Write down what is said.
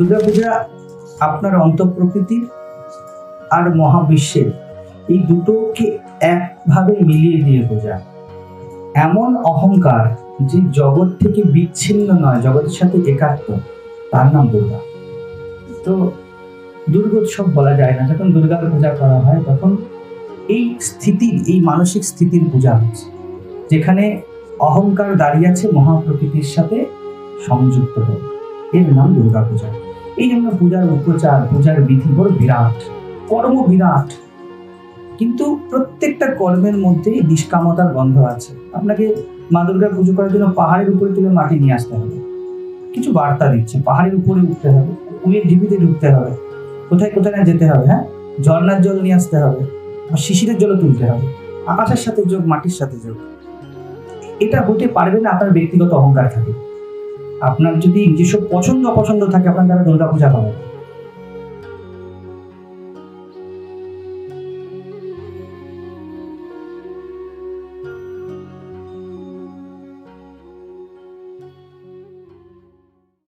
দুর্গাপূজা আপনার অন্তঃপ্রকৃতির আর মহাবিশ্বের এই দুটোকে একভাবে মিলিয়ে দিয়ে বোঝায় এমন অহংকার যে জগৎ থেকে বিচ্ছিন্ন নয়, জগতের সাথে একাত্ম, তার নাম দুর্গা। তো দুর্গোৎসব বলা যায় না, যখন দুর্গার পূজা করা হয়, তখন এই স্থিতির এই মানসিক স্থিতির পূজা হচ্ছে, যেখানে অহংকার দাঁড়িয়ে আছে মহাপ্রকৃতির সাথে সংযুক্ত হয়ে। এর নাম দুর্গা পূজা এই জন্য পূজার উপচার, পূজার বিধি বড় বিরাট, কর্ম বিরাট। কিন্তু প্রত্যেকটা কর্মের মধ্যেই নিষ্কামতার গন্ধ আছে। আপনাকে মা দুর্গার পুজো করার জন্য পাহাড়ের উপরে থেকে মাটি নিয়ে আসতে হবে। কিছু বার্তা দিচ্ছে, পাহাড়ের উপরে উঠতে হবে উড়িয়ে ঢিবিতে ঢুকতে হবে, কোথায় কোথায় না যেতে হবে হ্যাঁ? ঝর্নার জল নিয়ে আসতে হবে আর শিশিরের জলও তুলতে হবে। আকাশের সাথে যোগ, মাটির সাথে যোগ। এটা হতে পারবে না আপনার ব্যক্তিগত অহংকার থাকে। আপনার যদি যেসব পছন্দ অপছন্দ থাকে আপনার দ্বারা দুর্গাপূজা হবে না।